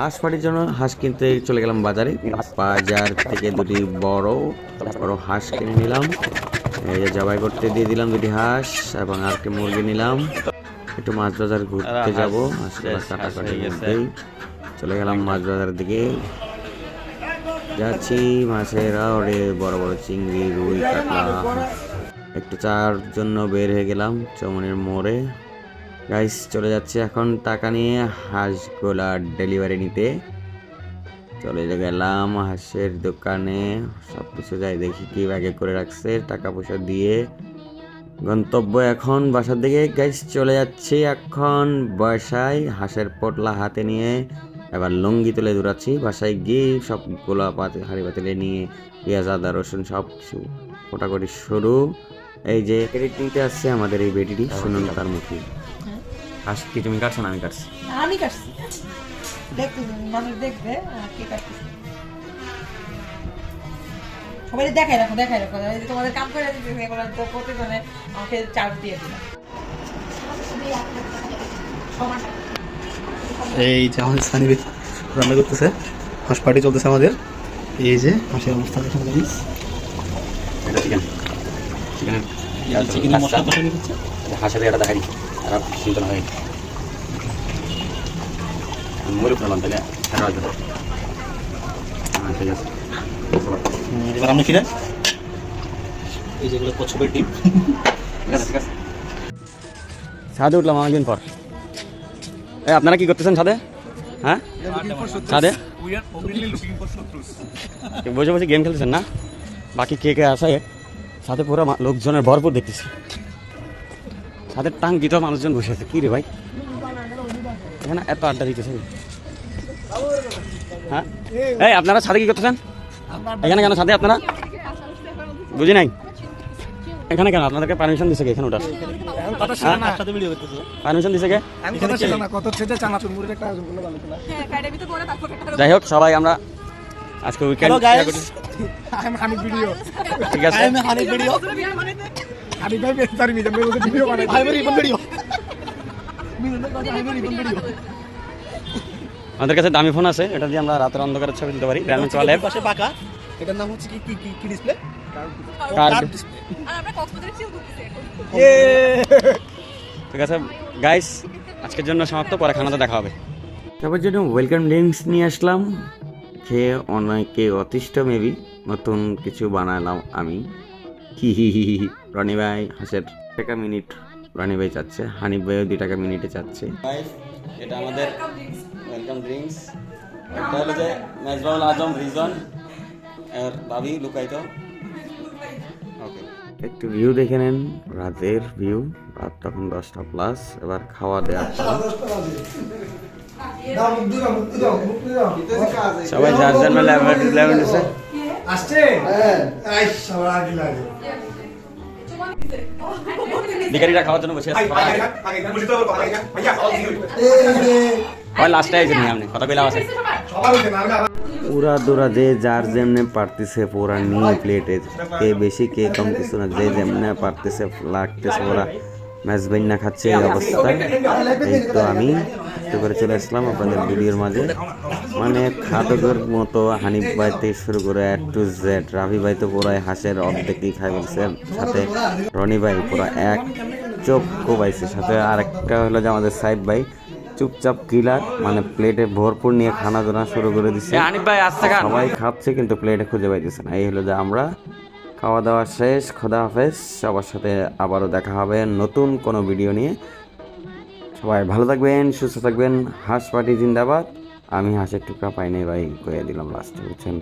হাঁস পাটির জন্য হাঁস কিনতে চলে গেলাম বাজারে। বাজার থেকে দুটি বড় বড় হাঁস কিনে নিলাম। এই যে জবাই করতে দিয়ে দিলাম দুটি হাঁস এবং আর একটি মুরগি নিলাম। একটু মাছ বাজার ঘুরতে যাব মধ্যেই চলে গেলাম মাছ বাজারের দিকে। যাচ্ছি মাছের ওরে বড় বড় চিংড়ি রুই কাতলা। একটু চার জন্য বের হয়ে গেলাম চমনের মোড়ে। গাইস চলে যাচ্ছে এখন টাকা নিয়ে হাঁসগুলা ডেলিভারি নিতে। চলে গেলাম হাঁসের দোকানে। সব কিছু যাই দেখি কি ব্যাগে করে রাখছে টাকা পয়সা দিয়ে। গন্তব্য এখন বাসার দিকে। গাইস চলে যাচ্ছি এখন বাসায় হাঁসের পোটলা হাতে নিয়ে। এবার লুঙ্গি তুলে দৌড়াচ্ছি বাসায় গিয়ে সবগুলো পাতে হাঁড়ি পাতিলে নিয়ে পেঁয়াজ আদা রসুন সব কিছু কোটাকুটি শুরু। এই যে ক্রেডিট নিতে আসছে আমাদের এই বেটিটি শুনুন তার মুখে। হাঁস কি তুমি কাটছো না আমি কাটছি? আমি কাটছি। দেখতে মানুষ দেখবে কে কাটতেছে? সবাই দেখাই রাখো দেখাই রাখো। তোমাদের কাম করে এগুলো তো প্রতিদিনে আমাকে চার্জ দিয়ে এই যে আমাদের সানি রান্না করতেছে হাঁস পার্টি চলতেছে আমাদের। এই যে হাঁসের অবস্থা দেখেন গাইস এটা চিকেন মশলা হচ্ছে হাঁসের এটা দেখাই খারাপ চিন্তা হয় মরে ফেলাম তাহলে রাখবে ঠিক আছে এবার আমরা কিনে এই যেগুলো কচ্ছপের ডিম ঠিক আছে ঠিক আছে ছাদে উঠলাম অনেকদিন পর এই আপনারা কি করতেছেন ছাদে হ্যাঁ ছাদে বসে বসে গেম খেলতেছেন না বাকি কে কে আসে সাথে পুরো মা- লোকজনের ভরপুর দেখতেছি ছাদের টাং দিতেও মানুষজন বসে আছে। কি রে ভাই? এখানে এত আড্ডা দিতেছে হ্যাঁ? এই আপনারা ছাদে কি করতেছেন? এখানে কেন ছাদে আপনারা? বুঝি নাই? এখানে কেন? আপনাদেরকে পারমিশন দিছে কে এখানে ওঠার সাথে ভিডিও করতেছে। পারমিশন দিছে কে? আমি কথা ছিল না কত ছেদে চানাচুর মুড়ির একটা আয়োজন করল ভালো করে। যাই হোক সবাই আমরা আজকে উইকেন্ড ঠিক আছে। ভাই বলতে ভিডিও বানাই রিপন ভিডিও রিপন ভিডিও আমাদের কাছে দামি ফোন আছে এটা দিয়ে আমরা রাতের অন্ধকারে ছবি তুলতে পারি র্যামি চলে পাশে বাঁকা এটার নাম হচ্ছে কি কি কি কি ডিসপ্লে কার ডিসপ্লে আর আমরা কক্সবাজারে চিল করতেছি এখন। ঠিক আছে গাইস আজকের জন্য সমাপ্ত পরে খানাতে দেখা হবে। সবার জন্য ওয়েলকাম ড্রিঙ্কস নিয়ে আসলাম খেয়ে অনেকে অতিষ্ঠ মেবি নতুন কিছু বানালাম আমি। হি হি হি হি হি। রনি ভাই হাসের টাকা মিনিট। রনি ভাই চাচ্ছে হানিফ ভাইও দুই টাকা মিনিটে চাচ্ছে। এটা আমাদের ওয়েলকাম ড্রিঙ্কস এটা হলো যে মেজবাউল আজম রিজন আর ভাবি লুকাইত ওকে একটু ভিউ দেখে নেন রাতের ভিউ রাত তখন দশটা প্লাস এবার খাওয়া দেওয়া সবাই যার যার মেলে আসছে? সবার আগে লাগে। ভিখারিরা খাওয়ার জন্য বসে আছে। ওই লাস্টে আইছেন আপনি কথা কইলাম আছে। পুরা দৌড়া যে যার যেমনে পারতেছে পুরা নিয়ে প্লেটে। কে বেশি কে কম কিছু না যে যেমনে পারতেছে লাগতেছে ওরা ম্যাচ না খাচ্ছে এই অবস্থা। এই তো আমি। একটু করে চলে আসলাম আপনাদের ভিডিওর মাঝে। মানে খাদকের মতো হানিফ ভাই থেকে শুরু করে এ টু জেড রাভি ভাই তো পুরো হাঁসের অর্ধেকই খাই ফেলছে সাথে রনি ভাই পুরো এক চোখ কোবাইছে। সাথে আরেকটা হলো যে আমাদের সাইড ভাই চুপচাপ কিলার মানে প্লেটে ভরপুর নিয়ে খানা দানা শুরু করে দিচ্ছে সবাই খাচ্ছে কিন্তু প্লেটে খুঁজে পাইতেছে না। এই হলো যে আমরা খাওয়া দাওয়া শেষ খোদা হাফেজ। সবার সাথে আবারও দেখা হবে নতুন কোনো ভিডিও নিয়ে। সবাই ভালো থাকবেন, সুস্থ থাকবেন। হাঁস পাটি জিন্দাবাদ। আমি হাঁসের টুকরা পাইনি ভাই কয়ে দিলাম লাস্টে বুঝছেন?